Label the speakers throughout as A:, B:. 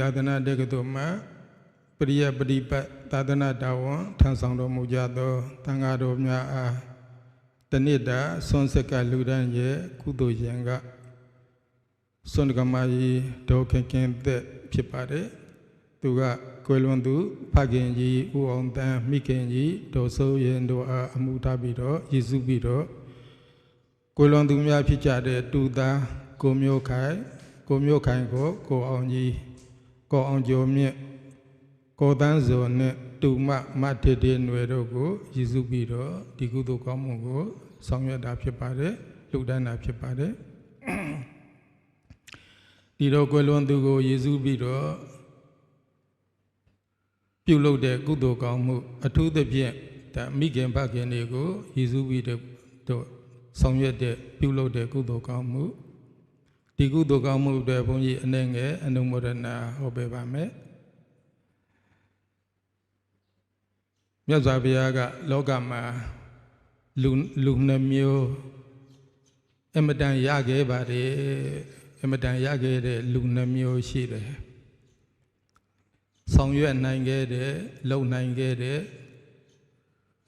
A: သာသနာတက္ကသိုလ်မှာပရိယပฏิပတ်သာသနာတာဝန်ထမ်းဆောင်တော်မူကြသောတန်ဃာတော်များအားတဏိတာဆွန်စက်ကလူဒန်းရဲ့ကုသိုလ်ရင်ကဆွန်ကမာကြီးဒေါ်ခင်ခင်သက်ဖြစ်ပါတယ်သူကကွယ်လွန်သူဖခင်ကြီးဦးအောင်တန်းမိခင်ကြီးဒေါ်စိုးရင်တို့အားအမှုထားပြီးတော့ရည်စုပြီးတော့ကွယ်လွန်သူများဖြစ်ကြတဲ့တူသားကိုမျိုးခိုင်ကိုမျိုးခိုင်ကိုကိုအောင်ကြီး ကိုအောင်ကျော်မြင့်ကိုတန်းစောနဲ့တူမမထေထေຫນွယ်တို့ကိုရည်စုပြီးတော့ဒီကုသိုလ်ကောင်းမှုကိုဆောင်ရွက်တာဖြစ်ပါတယ်လှူဒန်းတာဖြစ်ပါတယ်ဒီတော့ကွယ်လွန်သူကိုရည်စုပြီးတော့ပြုလုပ်တဲ့ကုသိုလ်ကောင်းမှု အထူးသဖြင့်ဒါမိခင်ဖခင်တွေကိုရည်စုပြီးတော့ဆောင်ရွက်တဲ့ပြုလုပ်တဲ့ကုသိုလ်ကောင်းမှု ဒီကုသိုလ်ကောင်းမှုတွေဘုန်းကြီးအနေငယ်အနုမေဒနာဟောပေးပါမယ်မြတ်စွာဘုရားကလောကမှာလူလူနှမျိုးအမတန်ရခဲ့ပါတယ်အမတန်ရခဲ့တဲ့လူနှမျိုးရှိတယ်ဆောင်ရွက်နိုင်ခဲ့တဲ့လုံနိုင်ခဲ့တဲ့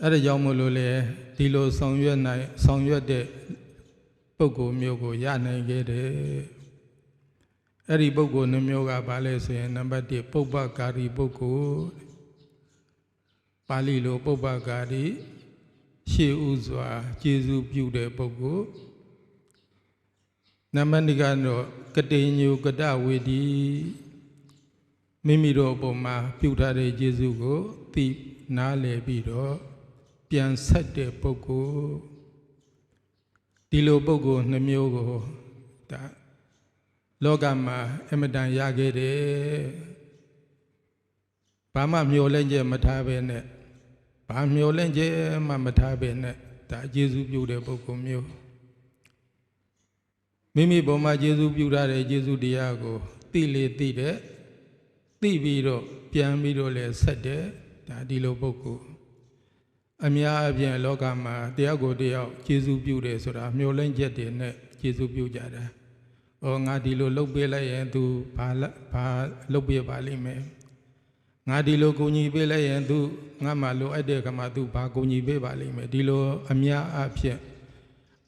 A: အဲ့ဒါကြောင့်မို့လို့လေဒီလိုဆောင်ရွက်နိုင်ဆောင်ရွက်တဲ့ ပုဂ္ဂိုလ်မျိုးကိုရနိုင်ခဲ့တယ်အဲ့ဒီပုဂ္ဂိုလ်နှမျိုးကဘာလဲဆိုရင်နံပါတ်1ပုပ္ပကာရီပုဂ္ဂိုလ်ပါဠိလိုပုပ္ပကာရီရှေးဥစွာကျေစုပြုတဲ့ပုဂ္ဂိုလ်နမနိကတော့ကတိညုကတဝေဒီမိမိတို့အပေါ်မှာပြုထားတဲ့ကျေစုကိုသိနားလည်ပြီးတော့ပြန်ဆက်တဲ့ပုဂ္ဂိုလ် ဒီလိုပုဂ္ဂိုလ်နှမျိုးကိုဒါလောကမှာအမတန်ရခဲ့တယ်ဘာမှမျောလဲချက်မထားဘဲနဲ့ဘာမျောလဲချက်မှမထားဘဲနဲ့ဒါကျေစုပြုတဲ့ပုဂ္ဂိုလ်မျိုးမိမိပေါ်မှာကျေစုပြုထားတဲ့ကျေစုတရားကိုသိလေသိတဲ့သိပြီးတော့ပြန်ပြီးတော့လည်းဆက်တယ်ဒါဒီလိုပုဂ္ဂိုလ် အများအပြားလောကမှာတရားကိုတရားကျေစုပြုတယ်ဆိုတာမျောလဲချက်တွေနဲ့ကျေစုပြုကြတာ။အော်ငါဒီလိုလှုပ်ပေးလိုက်ရင် तू ဘာဘာလှုပ်ပေးပါလိမ့်မယ်။ငါဒီလိုကိုညီပေးလိုက်ရင် तू ငါမှလိုအပ်တဲ့ကမှ तू ဘာကိုညီပေးပါလိမ့်မယ်။ဒီလိုအများအပြား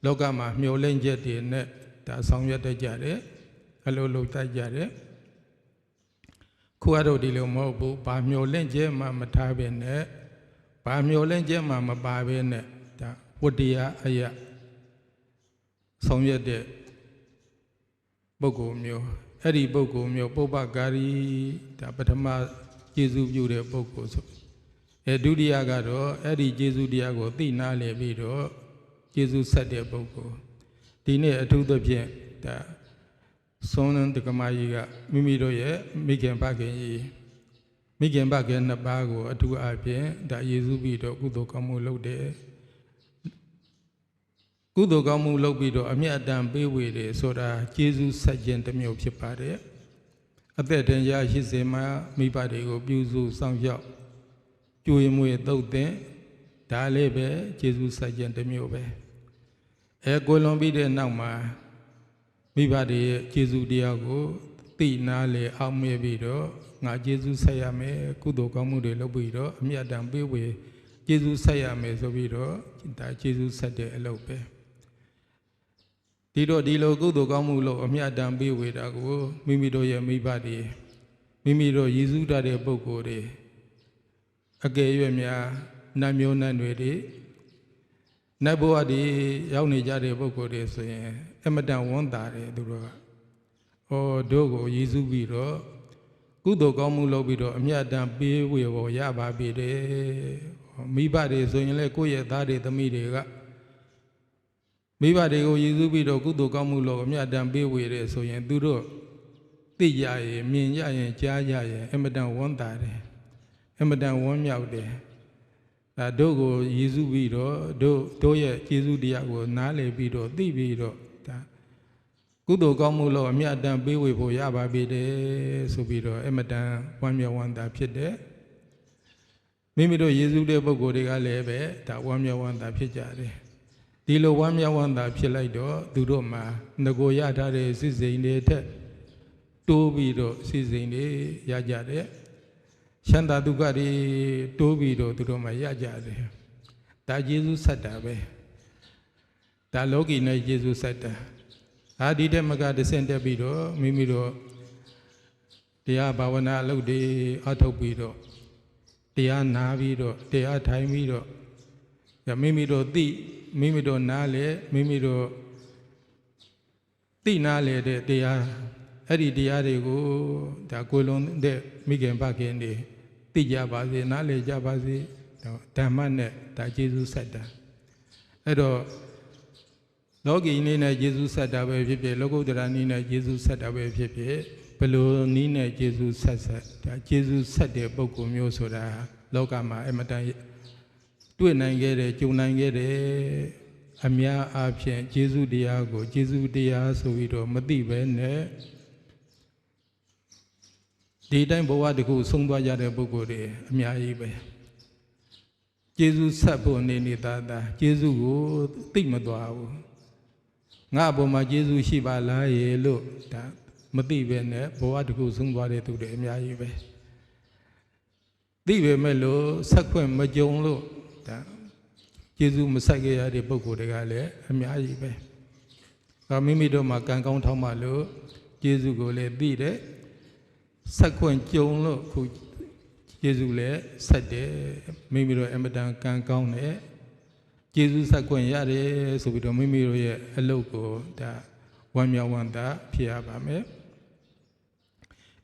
A: လောကမှာမျောလဲချက်တွေနဲ့ဒါဆောင်ရွက်တတ်ကြတယ်။အလိုလိုတတ်ကြတယ်။ခုကတော့ဒီလိုမဟုတ်ဘူး။ဘာမျောလဲချက်မှမထားဘဲနဲ့ ဘာမျောလဲချက်မှမပါဘဲနဲ့ဒါဝတ္တရားအယဆောင်ရွက်တဲ့ပုဂ္ဂိုလ်မျိုးအဲ့ဒီပုဂ္ဂိုလ်မျိုးပုပ္ပကာရီဒါပထမကျေစုပြုတဲ့ပုဂ္ဂိုလ်ဆိုအဲဒုတိယကတော့အဲ့ဒီကျေစုတရားကိုသိနာလည်ပြီးတော့ကျေစုဆက်တဲ့ပုဂ္ဂိုလ်ဒီနေ့အထူးသဖြင့်ဒါဆုံးနတက္ကမကြီးကမိမိတို့ရဲ့မိခင်ဖခင်ကြီး မိခင်ဖခင်နှစ်ပါးကိုအထူးအဖြင့်ဒါယေရှုပြီးတော့ကုသိုလ်ကောင်းမှုလုပ်တယ်ကုသိုလ်ကောင်းမှုလုပ်ပြီးတော့အမျက်အတန်ပေးဝေတယ်ဆိုတာကျေးဇူးဆက်ခြင်းတစ်မျိုးဖြစ်ပါတယ်အသက်တန်ရာရှိစေမှာမိဘတွေကိုပြုစုစောင့်ရှောက်ကြိုးရမွေတုတ်တဲ့ဒါလေးပဲကျေးဇူးဆက်ခြင်းတစ်မျိုးပဲအဲကိုလွန်ပြီးတဲ့နောက်မှာမိဘတွေရဲ့ကျေးဇူးတရားကို သိနာလေအောင်မြင်ပြီးတော့ငါကျေးဇူးဆက်ရမယ်ကုသိုလ်ကောင်းမှုတွေလုပ်ပြီးတော့အမြတ်တမ်းပေးဝေကျေးဇူးဆက်ရမယ်ဆိုပြီးတော့ဒါကျေးဇူးဆက်တဲ့အလုပ်ပဲဒီတော့ဒီလိုကုသိုလ်ကောင်းမှုလို့အမြတ်တမ်းပေးဝေတာကိုမိမိတို့ရဲ့မိဘတွေမိမိတို့ရည်စူးထားတဲ့ပုဂ္ဂိုလ်တွေအကယ်၍များနတ်မျိုးနတ်တွေတွေနတ်ဘဝတွေရောက်နေကြတဲ့ပုဂ္ဂိုလ်တွေဆိုရင်အမတန်ဝန်တာတယ်သူတို့က။ အော်တို့ကိုရည်စူးပြီးတော့ကုသိုလ်ကောင်းမှုလုပ်ပြီးတော့အမြတ်တမ်းပေးဝေဖို့ရပါပြီတဲ့။မိဘတွေဆိုရင်လည်းကိုယ့်ရဲ့သားတွေသမီးတွေကမိဘတွေကိုရည်စူးပြီးတော့ကုသိုလ်ကောင်းမှုလုပ်အမြတ်တမ်းပေးဝေတယ်ဆိုရင်သူတို့သိကြရင်မြင်ကြရင်ကြားကြရင်အမတန်ဝန်တာတယ်။အမတန်ဝမ်းမြောက်တယ်။ဒါတို့ကိုရည်စူးပြီးတော့တို့တို့ရဲ့ကျေးဇူးတရားကိုနားလည်ပြီးတော့သိပြီးတော့ဒါ ကုသိုလ်ကောင်းမှုလို့အမြတ်တမ်းပေးဝေဖို့ရပါပြီတဲ့ဆိုပြီးတော့အမတန်ဝမ်းမြောက်ဝမ်းသာဖြစ်တယ်မိမိတို့ယေရှုတဲ့ပုဂ္ဂိုလ်တွေကလည်းပဲဒါဝမ်းမြောက်ဝမ်းသာဖြစ်ကြတယ်ဒီလိုဝမ်းမြောက်ဝမ်းသာဖြစ်လိုက်တော့သူတို့မှာငကိုရထားတဲ့စစ်စိန်တွေထက်တိုးပြီးတော့စီစဉ်နေရကြတယ်ရှန္တာဒုက္ခတွေတိုးပြီးတော့သူတို့မှရကြတယ်ဒါယေရှုဆက်တာပဲဒါလောကီနဲ့ယေရှုဆက်တာ အာဒီတဲ့မကတဆင့်တက်ပြီးတော့မိမိတို့တရားဘာဝနာအလုပ်တွေအထုတ်ပြီးတော့တရားနာပြီးတော့တရားထိုင်ပြီးတော့မိမိတို့သိမိမိတို့နားလေမိမိတို့သိနာလေတဲ့တရားအဲ့ဒီတရားတွေကိုဒါကိုလုံးတဲ့မိခင်ဖခင်တွေသိကြပါစေနားလေကြပါစေဓမ္မနဲ့ဒါကျေးဇူးဆက်တာအဲ့တော့ လောကီနည်းနဲ့ယေရှုဆက်တာပဲဖြစ်ဖြစ်လောကုတ္တရာနည်းနဲ့ယေရှုဆက်တာပဲဖြစ်ဖြစ်ဘယ်လိုနည်းနဲ့ယေရှုဆက်ဆက်ဒါယေရှုဆက်တဲ့ပုံကူမျိုးဆိုတာလောကမှာအမတန်တွေ့နိုင်ခဲ့တယ်ကြုံနိုင်ခဲ့တယ်အများအားဖြင့်ယေရှုတရားကိုယေရှုတရားဆိုပြီးတော့မသိပဲနဲ့ဒီတိုင်းဘဝတခုဆုံးသွားကြတဲ့ပုဂ္ဂိုလ်တွေအများကြီးပဲယေရှုဆက်ဖို့နေနေတာဒါယေရှုကိုသိမသွားဘူး ငါအပေါ်မှာယေရှုရှိပါလားရေလို့ဒါမသိပဲနဲ့ဘဝတခုဆုံးသွားတဲ့သူတွေအများကြီးပဲသိပေမဲ့လို့ဆက်ခွင့်မကြုံလို့ဒါယေရှုမဆက်ခဲ့ရတဲ့ပုဂ္ဂိုလ်တွေကလည်းအများကြီးပဲဒါမိမိတို့မှာကံကောင်းထောက်မှလို့ယေရှုကိုလည်းသိတယ်ဆက်ခွင့်ကြုံလို့ခုယေရှုလည်းဆက်တယ်မိမိတို့အမတန်ကံကောင်းတ ယ်ယေရှုဆက်ခွင့်ရတယ်ဆိုပြီးတော့မိမိတို့ရဲ့အလုပ်ကိုဒါဝမ်းမြောက်ဝမ်းသာဖြစ်ရပါမယ်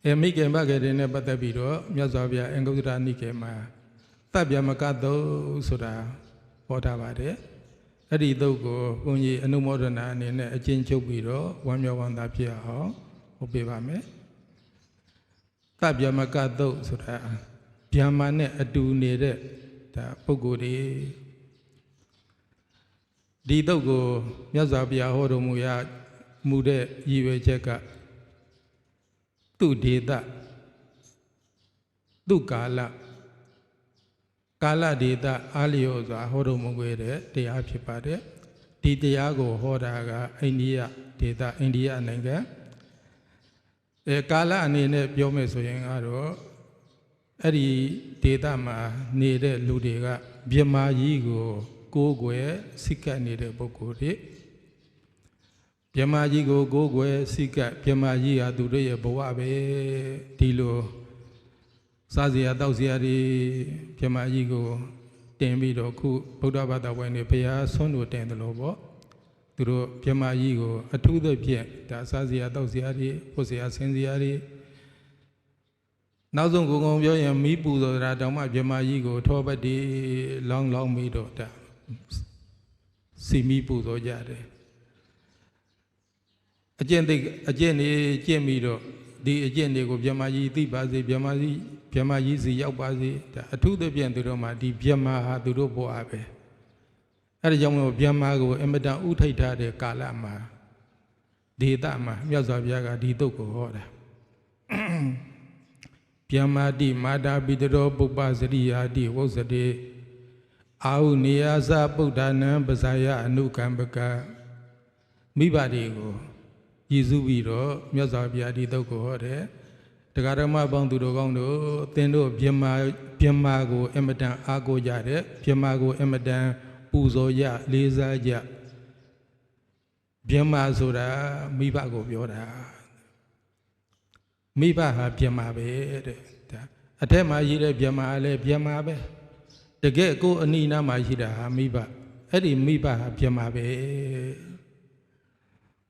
A: အဲမိခင်ဘဂရေနဲ့ပတ်သက်ပြီးတော့မြတ်စွာဘုရားအင်္ဂုတ္တရနိကေမှာတပ်ပြမကတုဆိုတာဟောထားပါတယ်အဲ့ဒီသုတ်ကိုဘုန်းကြီးအနုမောဒနာအနေနဲ့အကျဉ်းချုပ်ပြီးတော့ဝမ်းမြောက်ဝမ်းသာဖြစ်အောင်ဟောပေးပါမယ်တပ်ပြမကတုဆိုတာဗျာမာနဲ့အတူနေတဲ့ဒါပုဂ္ဂိုလ်တွေ ဒီတုတ်ကိုမြတ်စွာဘုရားဟောတော်မူရမူတဲ့ရည်ရွယ်ချက်ကသူဒေသသူကာလကာလဒေသအားလျော်စွာဟောတော်မူခဲ့တဲ့တရားဖြစ်ပါတယ်ဒီတရားကိုဟောတာကအိန္ဒိယဒေသအိန္ဒိယနိုင်ငံအဲကာလအနေနဲ့ပြောမယ်ဆိုရင်ကတော့အဲ့ဒီဒေသမှာနေတဲ့လူတွေကမြမာကြီးကို ကိုးကွယ်စိတ်ကပ်နေတဲ့ပုဂ္ဂိုလ်တွေမြမာကြီးကိုကိုးကွယ်စိတ်ကပ်မြမာကြီးဟာသူတို့ရဲ့ဘဝပဲဒီလိုစားစရာတောက်စရာတွေမြမာကြီးကိုတင်ပြီးတော့ခုဗုဒ္ဓဘာသာဝင်တွေဘုရားဆွမ်းတို့တင်တယ်လို့ပေါ့သူတို့မြမာကြီးကိုအထူးသဖြင့်ဒါစားစရာတောက်စရာတွေဖို့စရာဆင်းစရာတွေနောက်ဆုံးကိုယ်ကုန်ပြောရင်မိပူဆိုတာတောင်မှမြမာကြီးကိုထောပတ်ဒီလောင်းလောင်းပြီးတော့ဒါ စီမီပူဇော်ကြတယ်အကျင့်သိအကျင့်နေကျင့်ပြီးတော့ဒီအကျင့်တွေကိုဗြဟ္မာကြီးသိပါစေဗြဟ္မာကြီးဗြဟ္မာကြီးစီရောက်ပါစေဒါအထုသဖြင့်သူတို့မှာဒီဗြဟ္မာဟာသူတို့ဘဝပဲအဲဒါကြောင့်မို့ဗြဟ္မာကိုအမတန်ဥထိတ်ထားတဲ့ကာလမှာဒေသမှာမြတ်စွာဘုရားကဒီတုတ်ကိုဟောတာဗျမတိမာတာပိတရောပုပ္ပစရိယာတိဝုဇ္ဇတိ အာဟုနေယသပုဒ္ဒနံပဇာယအနုကံပကမိဘတွေကိုရည်စူးပြီးတော့မြတ်စွာဘုရားဒီတုတ်ကိုဟောတယ်တရားဓမ္မပေါင်းသူတို့ကောင်းတို့သင်တို့ဗျမဗျမကိုအမတန်အားကိုးကြတယ်ဗျမကိုအမတန်ပူဇော်ကြလေးစားကြဗျမဆိုတာမိဘကိုပြောတာမိဘဟာဗျမပဲတဲ့ဒါအထက်မှာရေးတဲ့ဗျမလည်းဗျမပဲ တကယ်ကိုအနိနာမှာရှိတာဟာမိဘအဲ့ဒီမိဘဟာဗျမပဲ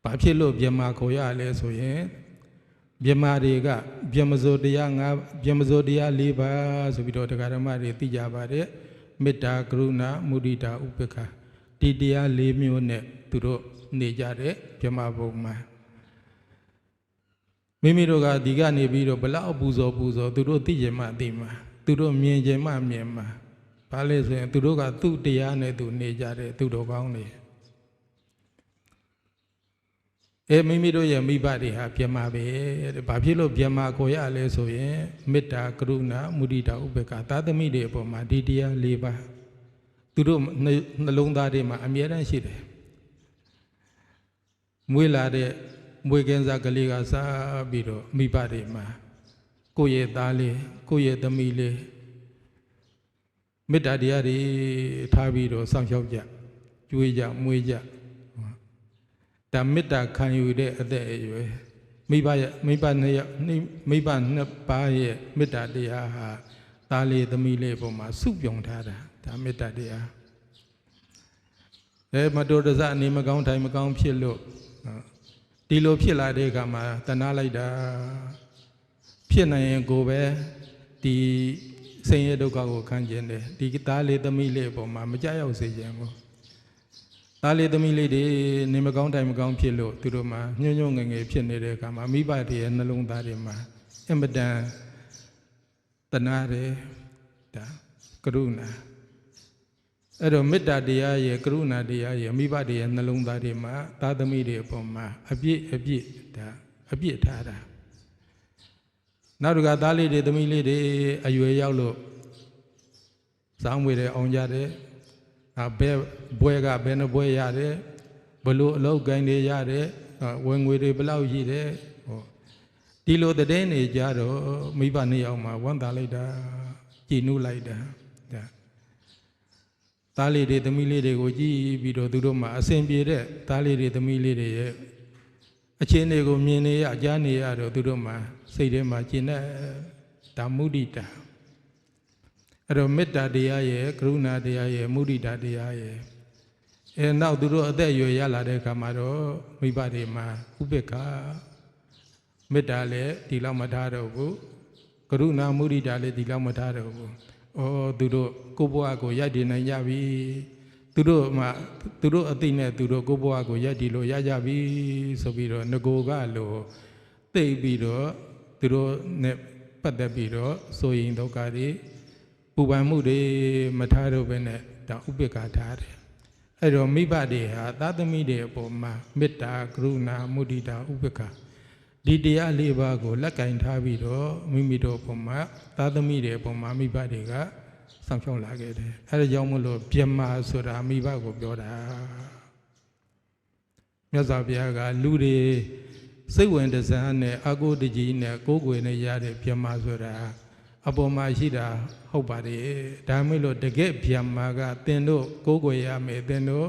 A: ဘာဖြစ်လို့ဗျမခေါ်ရလဲဆိုရင်ဗျမတွေကဗျမဇောတရား၅ဗျမဇောတရား၄ပါးဆိုပြီးတော့တရားဓမ္မတွေသိကြပါတယ်မေတ္တာကရုဏာမုဒိတာဥပေက္ခဒီတရား၄မျိုးနဲ့သူတို့နေကြတဲ့ဗျမဘုံမှာမိမိတို့ကဒီကနေပြီးတော့ဘလောက်ပူဇော်ပူဇော်သူတို့သိကြမှသိမှာသူတို့မြင်ကြမှမြင်မှာ ဘာလဲဆိုရင်သူတို့ကသူ့တရားနဲ့သူနေကြတယ်သူတို့ကောင်းနေအဲမိမိတို့ရဲ့မိဘတွေဟာပြမပဲတဲ့ဘာဖြစ်လို့ပြမကိုရလဲဆိုရင်မေတ္တာကရုဏာမုဒိတာဥပေက္ခသာသမီတွေအပေါ်မှာဒီတရား၄ပါးသူတို့နှလုံးသားတွေမှာအမြဲတမ်းရှိတယ်မွေးလာတဲ့မွေးကင်းစားကလေးကစားပြီးတော့မိဘတွေမှာကိုယ့်ရဲ့သားလေးကိုယ့်ရဲ့သမီးလေး မေတ္တာတရားတွေထားပြီးတော့စောင့်ရှောက်ကြကျွေးကြမွေးကြဒါမေတ္တာခံယူတဲ့အသက်အရွယ်မိဘရဲ့မိဘနှစ်ယောက်မိဘနှစ်ပါးရဲ့မေတ္တာတရားဟာသားလေးသမီးလေးပေါ်မှာစုပြုံထားတာဒါမေတ္တာတရားအဲမတော်တဆအနေမကောင်းထိုင်မကောင်းဖြစ်လို့နော်ဒီလိုဖြစ်လာတဲ့အခါမှာတနာလိုက်တာဖြစ်နိုင်ရင်ကိုယ်ပဲဒီ ဆင်းရဲဒုက္ခကိုခံကျင်တယ်ဒီသားလေးသမီးလေးအပေါ်မှာမကြောက်ရောက်စေခြင်းဘူးသားလေးသမီးလေးတွေနေမကောင်းတိုင်မကောင်းဖြစ်လို့သူတို့မှာညှို့ညွငယ်ငယ်ဖြစ်နေတဲ့အခါမှာမိဘတွေရဲ့နှလုံးသားတွေမှာအင်မတန်တနာတယ်ဒါကရုဏာအဲ့တော့မေတ္တာတရားရဲ့ကရုဏာတရားရဲ့မိဘတွေရဲ့နှလုံးသားတွေမှာသာသမီတွေအပေါ်မှာအပြည့်အပြည့်ဒါအပြည့်ထားတာ နောက်တစ်ခါသားလေးတွေသမီးလေးတွေအရွယ်ရောက်လို့စောင်းဝေတယ်အောင်ကြတယ်အဘဲဘွဲကဘယ်နှဘွဲရတယ်ဘလို့အလောက်ကိုင်းတွေရတယ်ဝင်ငွေတွေဘယ်လောက်ရှိတယ်ဟောဒီလိုတဲ့နေကြတော့မိဘနှစ်ယောက်မှာဝမ်းသာလိုက်တာကြည်နုလိုက်တာဒါသားလေးတွေသမီးလေးတွေကိုကြည့်ပြီးတော့သူတို့မှာအစဉ်ပြေတဲ့သားလေးတွေသမီးလေးတွေရဲ့အခြေအနေကိုမြင်နေရကြားနေရတော့သူတို့မှာ စိတ်ထဲမှာကျင်တဲ့ဒါမုဒိတာအဲ့တော့မေတ္တာတရားရဲ့ကရုဏာတရားရဲ့မုဒိတာတရားရဲ့အဲနောက်သူတို့အသက်အရွယ်ရလာတဲ့အခါမှာတော့မိဘတွေမှာဥပေက္ခမေတ္တာလည်းဒီလောက်မထားတော့ဘူးကရုဏာမုဒိတာလည်းဒီလောက်မထားတော့ဘူး။အော်သူတို့ကိုယ့်ဘဝကိုရိုက်တည်နိုင်ကြပြီ။သူတို့မှသူတို့အသိနဲ့သူတို့ကိုယ့်ဘဝကိုရိုက်တည်လို့ရကြပြီဆိုပြီးတော့ငကိုကလို့သိပြီးတော့ သူတို့နဲ့ပတ်သက်ပြီးတော့ဆိုရင်ဒုက္ခတွေပူပန်မှုတွေမထားတော့ဘဲနဲ့ဒါဥပေက္ခထားတယ်။အဲ့တော့မိဘတွေဟာသာသမီတွေအပေါ်မှာမေတ္တာကရုဏာမုဒိတာဥပေက္ခဒီတရားလေးပါးကိုလက်ကင်ထားပြီးတော့မိမိတို့ဘုံမှာသာသမီတွေဘုံမှာမိဘတွေကဆောင်ရှောက်လာခဲ့တယ်အဲဒါကြောင့်မလို့ပြမဆိုတာမိဘကိုပြောတာမြတ်စွာဘုရားကလူတွေ စိတ်ဝင်တစားနဲ့အာကိုတကြီးနဲ့ကိုးကွယ်နေရတဲ့ပြမဆိုတာအပေါ်မှာရှိတာဟုတ်ပါတယ်ဒါမဲ့လို့တကယ်ပြမကသင်တို့ကိုးကွယ်ရမယ်သင်တို့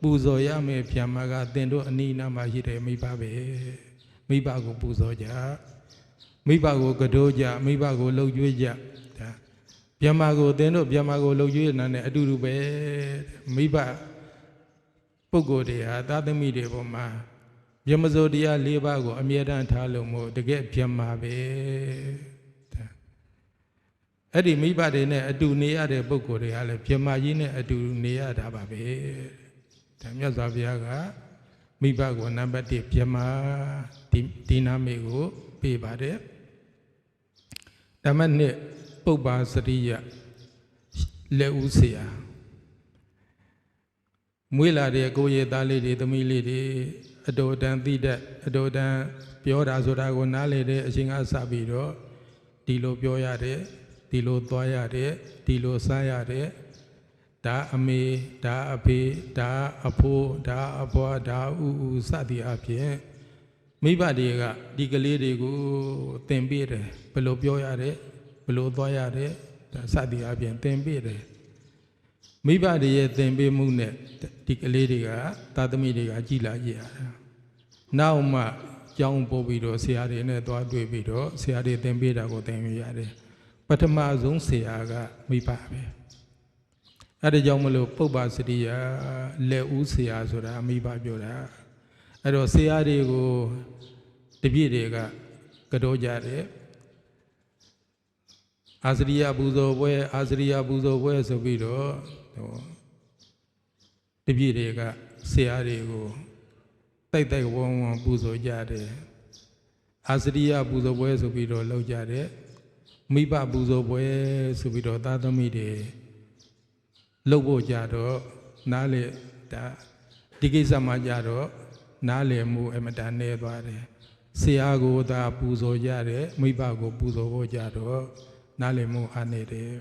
A: ပူဇော်ရမယ်ပြမကသင်တို့အနိနာမှာရှိတယ်မိဘပဲမိဘကိုပူဇော်ကြမိဘကိုကတိုးကြမိဘကိုလှုပ်ကြွေးကြဒါဗျမကိုသင်တို့ဗျမကိုလှုပ်ကြွေးနေတဲ့အတူတူပဲမိဘပုဂ္ဂိုလ်တွေဟာသာသမီတွေပေါ်မှာ ယမဇိုတရား၄ပါးကို အမြဲတမ်းထားလို့မို့တကယ်ပြမှာပဲအဲ့ဒီမိဘတွေနဲ့အတူနေရတဲ့ပုဂ္ဂိုလ်တွေကလည်းပြမကြီးနဲ့အတူနေရတာပါပဲဒါမြတ်စွာဘုရားကမိဘကိုနံပါတ်1ပြမဒီဒီနာမေကိုပေးပါတယ်ဓမ္မနှစ်ပုပ္ပါစရိယလက်ဦးဆရာမွေးလာတဲ့ကိုယ့်ရဲ့သားလေးတွေသမီးလေးတွေ အတော်တန်သိတတ်အတော်တန်ပြောတာဆိုတာကိုနားလေတဲ့အချိန်ကစပြီးတော့ဒီလိုပြောရတယ်ဒီလိုသွားရတယ်ဒီလိုစားရတယ်ဒါအမေဒါအဖေဒါအဖိုးဒါအဘွားဒါဥဥစသည်အဖြစ်မိဘတွေကဒီကလေးတွေကိုသင်ပေးတယ်ဘယ်လိုပြောရတယ်ဘယ်လိုသွားရတယ်ဒါစသည်အဖြစ်သင်ပေးတယ်မိဘတွေရဲ့သင်ပေးမှုနဲ့ဒီကလေးတွေကသာသမီတွေကကြည်လာကြရတာ နောက်မှကြောင်းပို့ပြီးတော့ဆရာတွေနဲ့သွားတွေ့ပြီးတော့ဆရာတွေသင်ပေးတာကိုသင်ယူရတယ်ပထမဆုံးဆရာကမိဘပဲအဲ့ဒါကြောင့်မလို့ပုပ္ပါစရိယလက်ဦးဆရာဆိုတာအမိဘပြောတာအဲ့တော့ဆရာတွေကိုတပြည့်တွေကကတော့ကြတယ်အာစရိယပူဇော်ပွဲအာစရိယပူဇော်ပွဲဆိုပြီးတော့ဟိုတပြည့်တွေကဆရာတွေကို တိုက်တိုက်ဝုံဝုံပူဇော်ကြတယ်အာစရိယပူဇော်ပွဲဆိုပြီးတော့လုပ်ကြတယ်မိဘပူဇော်ပွဲဆိုပြီးတော့သာသမီတွေလှုပ်ဖို့ကြတော့နားလေဒါဒီကိစ္စမှာကြတော့နားလေမှုအမတန်နေသွားတယ်ဆရာကိုသာပူဇော်ကြတယ်မိဘကိုပူဇော်ဖို့ကြတော့နားလေမှုအားနေတယ်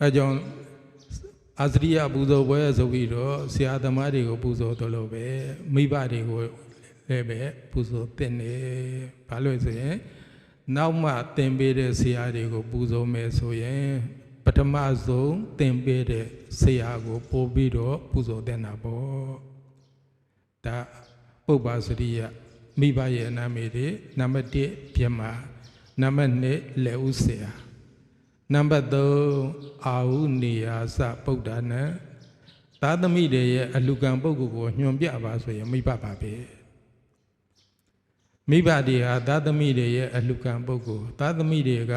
A: အဲကြောင့် အာစရိယပူဇော်ပွဲဆိုပြီးတော့ဆရာသမားတွေကိုပူဇော်တော်လို့ပဲမိဘတွေကိုလည်းပဲပူဇော်သင့်တယ်ဘာလို့လဲဆိုရင်နောက်မှသင်ပေးတဲ့ဆရာတွေကိုပူဇော်မယ်ဆိုရင်ပထမဆုံးသင်ပေးတဲ့ဆရာကိုပို့ပြီးတော့ပူဇော်တဲ့နာပေါ့ဒါပုပ္ပါစရိယမိဘရဲ့အနာမေတွေနံပါတ်1ပြမနံပါတ်2လက်ဦးဆရာ နံပါတ်3အာဟုနေယာစပုဒ္ဒနာသာသမီတွေရဲ့အလူကံပုဂ္ဂိုလ်ကိုညွန်ပြပါဆိုရင်မိဘပါပဲမိဘတွေဟာသာသမီတွေရဲ့အလူကံပုဂ္ဂိုလ်သာသမီတွေက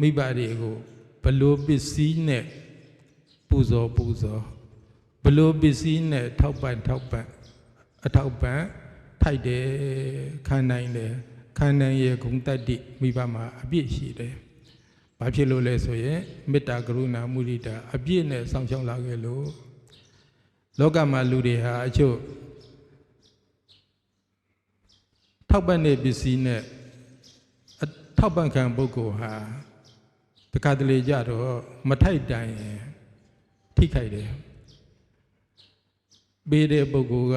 A: မိဘတွေကိုဘလို့ပစ္စည်းနဲ့ပူဇော်ပူဇော်ဘလို့ပစ္စည်းနဲ့ထောက်ပံ့ထောက်ပံ့အထောက်ပံ့ထိုက်တယ်ခံနိုင်တယ်ခံနိုင်ရဲ့ဂုဏ်တတ္တိမိဘမှာအပြည့်ရှိတယ် ဘာဖြစ်လို့လဲဆိုရင်မေတ္တာကရုဏာမုဒိတာအပြည့်နဲ့ဆောင်ရှောက်လာခဲ့လို့လောကမှာလူတွေဟာအချို့ထောက်ပံ့တဲ့ပစ္စည်းနဲ့အထောက်ပံ့ခံပုဂ္ဂိုလ်ဟာတခါတလေကြတော့မထိုက်တန်ရင်ထိခိုက်တယ်ပေးတဲ့ပုဂ္ဂိုလ်က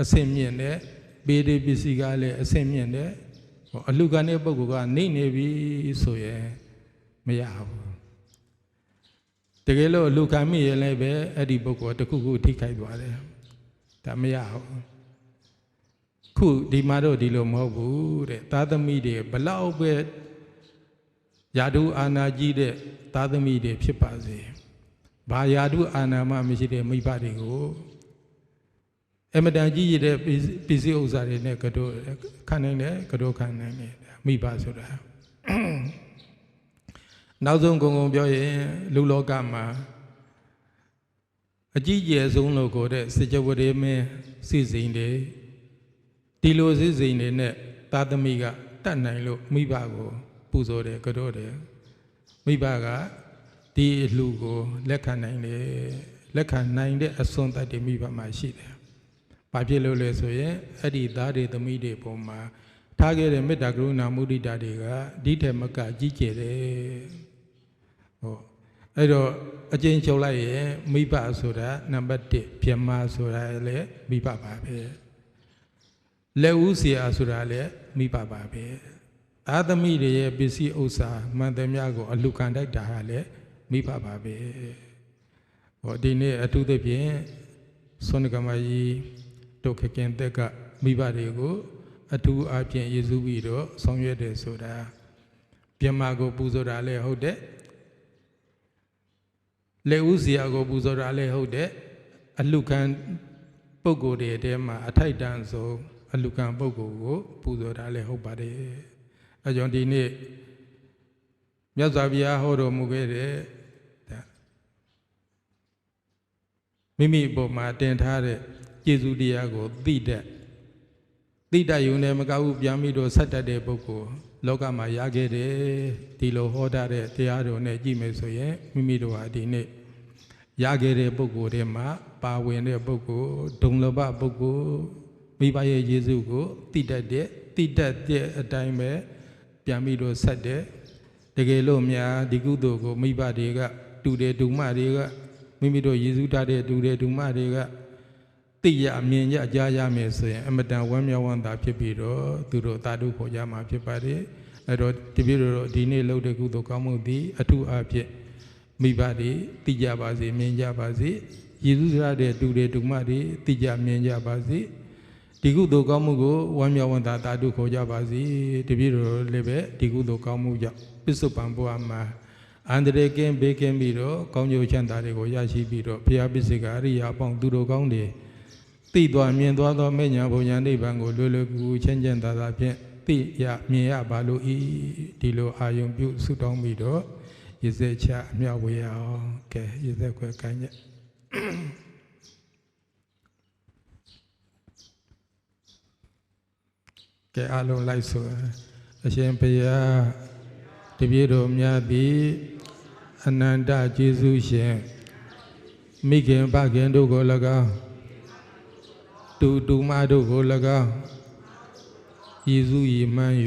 A: အစင်မြင့်တယ်ပေးတဲ့ပစ္စည်းကလည်းအစင်မြင့်တယ်ဟောအလူကန်တဲ့ပုဂ္ဂိုလ်ကနေနေပြီဆိုရင် မရဘူးတကယ်လို့အလူခံမိရင်လည်းပဲအဲ့ဒီပုဂ္ဂိုလ်တစ်ခုခုထိခိုက်သွားတယ်ဒါမရဘူးခုဒီမှာတော့ဒီလိုမဟုတ်ဘူးတဲ့သာသမီတွေဘလောက်ပဲယာတုအာနာကြီးတဲ့သာသမီတွေဖြစ်ပါစေဘာယာတုအာနာမှမရှိတဲ့မိဘတွေကိုအမတန်ကြီးရတဲ့ပစ္စည်းဥစ္စာတွေနဲ့ကတော့ခံနိုင်တယ်ကတော့ခံနိုင်တယ်မိဘဆိုတာ နောက်ဆုံးဂုံဂုံပြောရင်လူလောကမှာအကြီးကျယ်ဆုံးလို့ကိုတဲ့စေကြဝဠာမင်းစီစဉ်တွေဒီလိုစီစဉ်တွေနဲ့သာသမီကတတ်နိုင်လို့မိဘကိုပူဇော်တယ်ကတော့တယ်မိဘကဒီအလှကိုလက်ခံနိုင်တယ်လက်ခံနိုင်တဲ့အစွမ်းတတ်တွေမိဘမှာရှိတယ်။ဘာဖြစ်လို့လဲဆိုရင်အဲ့ဒီသားတွေသမီးတွေပုံမှာထားခဲ့တဲ့မေတ္တာကရုဏာမုဒိတာတွေကဒီထက်မကကြီးကျယ်တယ်။ ဟုတ်အဲ့တော့အချင်းချုပ်လိုက်ရင်မိဘဆိုတာနံပါတ်1ပြမဆိုတာလည်းမိဘပါပဲလက်ဦးဆရာဆိုတာလည်းမိဘပါပဲအာသမိတွေရဲ့ပစ္စည်းဥစ္စာမှန်သမျှကိုအလူခံတိုက်တာဟာလည်းမိဘပါပဲဟောဒီနေ့အထူးသဖြင့်ဆွန်ကမကြီးတို့ခခင်သက်ကမိဘတွေကိုအထူးအဖြင့်ယေစုပြီးတော့ဆောင်ရွက်တယ်ဆိုတာပြမကိုပူဇော်တာလည်းဟုတ်တယ် လက်ဦးစီယာကိုပူဇော်တာလည်းဟုတ်တယ်အလူခံပုဂ္ဂိုလ်တွေထဲမှာအထိုက်တန်ဆုံးအလူခံပုဂ္ဂိုလ်ကိုပူဇော်တာလည်းဟုတ်ပါတယ်အဲကြောင့်ဒီနေ့မြတ်စွာဘုရားဟောတော်မူခဲ့တဲ့မိမိအပေါ်မှာတင်ထားတဲ့ကျေးဇူးတရားကိုသိတတ်သိတတ်ယုံနဲ့မကဘူးပြန်ပြီးတော့ဆက်တတ်တဲ့ပုဂ္ဂိုလ်လောကမှာရခဲ့တယ်ဒီလိုဟောတာတဲ့တရားတော်နဲ့ကြည့်မယ်ဆိုရင်မိမိတို့ဟာဒီနေ့ ရခဲ့တဲ့ပုဂ္ဂိုလ်တွေမှာပါဝင်တဲ့ပုဂ္ဂိုလ်ဒုံလဘပုဂ္ဂိုလ်မိဘရဲ့ယေရှုကိုသိတတ်တဲ့သိတတ်တဲ့အတိုင်းပဲပြန်ပြီးတော့ဆက်တဲ့တကယ်လို့များဒီကုသိုလ်ကိုမိဘတွေကတူတယ်ဒုမတွေကမိမိတို့ယေရှုထားတဲ့တူတယ်ဒုမတွေကသိရအမြင်ရကြားရမယ်ဆိုရင်အမတန်ဝမ်းမြောက်ဝမ်းသာဖြစ်ပြီးတော့သူတို့တာတုခေါ်ကြမှာဖြစ်ပါတယ်အဲ့တော့တပည့်တော်ဒီနေ့လုပ်တဲ့ကုသိုလ်ကောင်းမှုသည်အထူးအဖြစ် မိဘတွေသိကြပါစေမြင်ကြပါစေယေရှုရတဲ့တူတွေဒုမတွေသိကြမြင်ကြပါစေဒီကုသိုလ်ကောင်းမှုကိုဝမ်းမြောက်ဝမ်းသာတာတုခေါ်ကြပါစေတပည့်တော်လည်းပဲဒီကုသိုလ်ကောင်းမှုကြောင့်ပစ္စုပန်ဘဝမှာအန္တရာယ်ကင်းဘေးကင်းပြီးတော့ကောင်းကျိုးချမ်းသာတွေကိုရရှိပြီးတော့ဘုရားပစ္စည်းကအရိယာအပေါင်းသူတို့ကောင်းတွေသိသွားမြင်သွားသောမေညာဘုံညာနိဗ္ဗာန်ကိုလွယ်လွယ်ကူကူချမ်းချမ်းသာသာဖြင့်သိရမြင်ရပါလို့ဤဒီလိုအာယုံပြုဆုတောင်းပြီးတော့ ရစေချအမြဝေရအောင်ကဲရစေခွဲကိုင်းညကဲအလုံးလိုက်ဆိုအရှင်ဘုရားတပည့်တော်များသည်အနန္တကျေးဇူးရှင်မိခင်ဖခင်တို့ကို၎င်းတူတူမတို့ကို၎င်းယေစုရည်မှန်း၍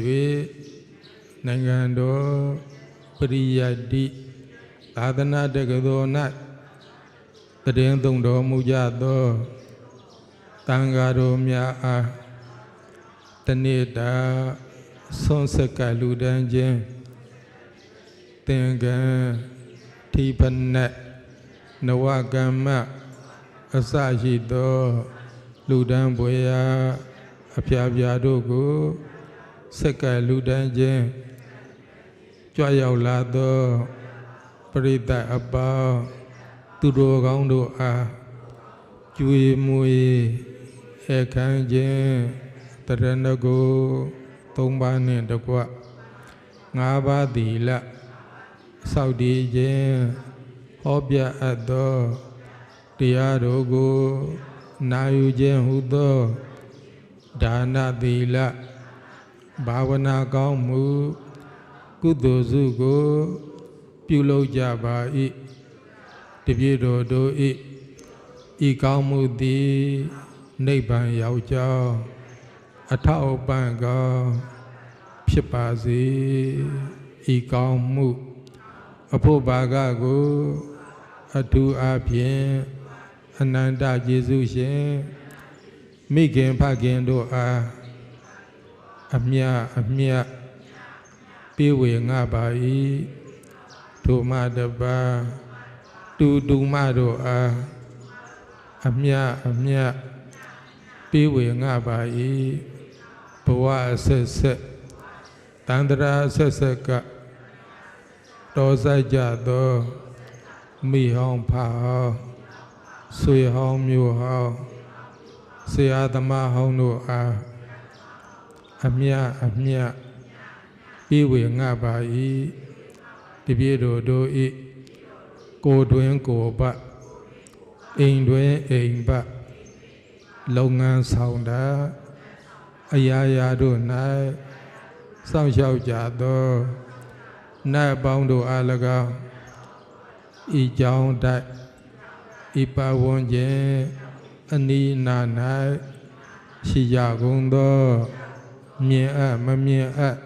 A: နိုင်ငံတော်ပ ရိယတ္တိသာသနာတက္ကသိုလ်၌တည်င်းသုံးတော်မူကြသောတန်ဃာတော်များအားတနေ့တာဆုံးစကလူတန်းခြင်းသင်္ကန်းထိဖနက်နဝကမ္မအစရှိသောလူတန်းပွေရာအဖျားပြားတို့ကိုစက္ကလူတန်းခြင်း ကြွရောက်လာသောပရိသတ်အပေါင်းသူတော်ကောင်းတို့အားကျွေးမွေးအခန်းခြင်းတရဏဂုသုံးပါးနှင့်တကွငါးပါးသီလစောက်တည်ခြင်းဟောပြအပ်သောတရားတို့ကိုနာယူခြင်းဟုသောဒါနသီလဘာဝနာကောင်းမှု ကုသိုလ်စုကို ပြုလုပ်ကြပါ၏တပြည့်တော်တို့၏ဤကောင်းမှုသည်နိဗ္ဗာန်ရောက်ကြောင်းအထောက်ပံ့ကောင်းဖြစ်ပါစေဤကောင်းမှုအဖို့ဘာကကိုအထူးအဖြင့်အနန္တယေရှုရှင်မိခင်ဖခင်တို့အားအမြအမြ ပြေဝေငါပါ၏ထိုမတပါတူတူမတို့အားအမြအမြပြေဝေငါပါ၏ဘဝအဆက်ဆက်တန္တရာအဆက်ဆက်ကတော်ဆိုင်ကြသောမိဟောင်းဖဟောင်းဆွေဟောင်းမျိုးဟောင်းဆရာသမားဟောင်းတို့အားအမြအမြ ပြေဝေငါပါ၏တပြည့်တို့တို့ဤကိုယ်တွင်ကိုယ်ပတ်အိမ်တွင်အိမ်ပတ်လုပ်ငန်းဆောင်တာအရာရာတို့၌စောင့်ရှောက်ကြသောနတ်ပေါင်းတို့အား၎င်းဤကြောင်းတိုက်ဤပဝန်းကျင်အနီးနာ၌ရှိကြကုန်သောမြင်အပ်မမြင်အပ်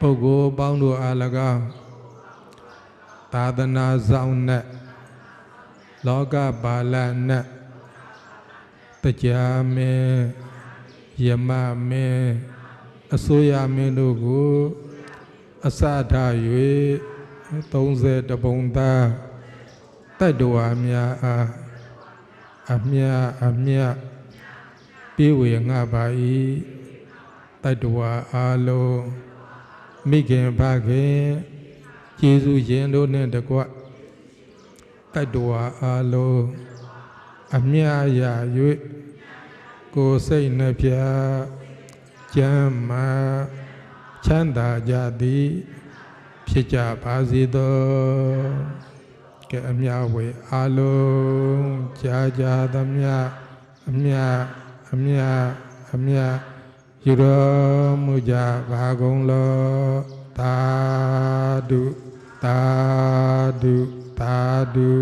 A: ပုဂ္ဂိုလ်ပေါင်းတို့အား၎င်းသာသနာဆောင်နှင့်လောကပါဠနှင့်တရားမင်းယမမင်းအစိုးရမင်းတို့ကိုအစထား၍30တပုံသားတတ္တဝါများအားအမြအမြပြေဝေငှပါ၏တတ္တဝါအားလုံး မိခင်ဖခင်ကျေးဇူးရှင်တို့နှင့်တကွတတ္တဝါအားလုံးအမြရာ၍ကိုယ်စိတ်နှပြကျမ်းမာချမ်းသာကြသည်ဖြစ်ကြပါစေသောကဲအမြဝေအားလုံးကြာကြာသမျှအမြအမြအမြ ယူတော်မူကြပါကုန်လောသာဓုသာဓုသာဓု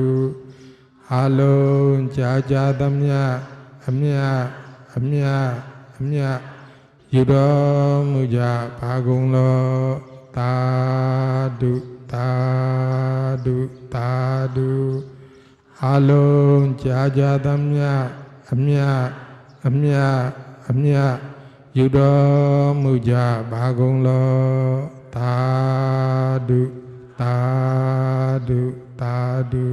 A: အလုံးကြာကြာသမျှအမြအမြအမြယူတော်မူကြပါကုန်လောသာဓုသာဓုသာဓုအလုံးကြာကြာသမျှအမြအမြအမြ ယူတော်မူကြပါကုန်လောသာဓုသာဓုသာဓု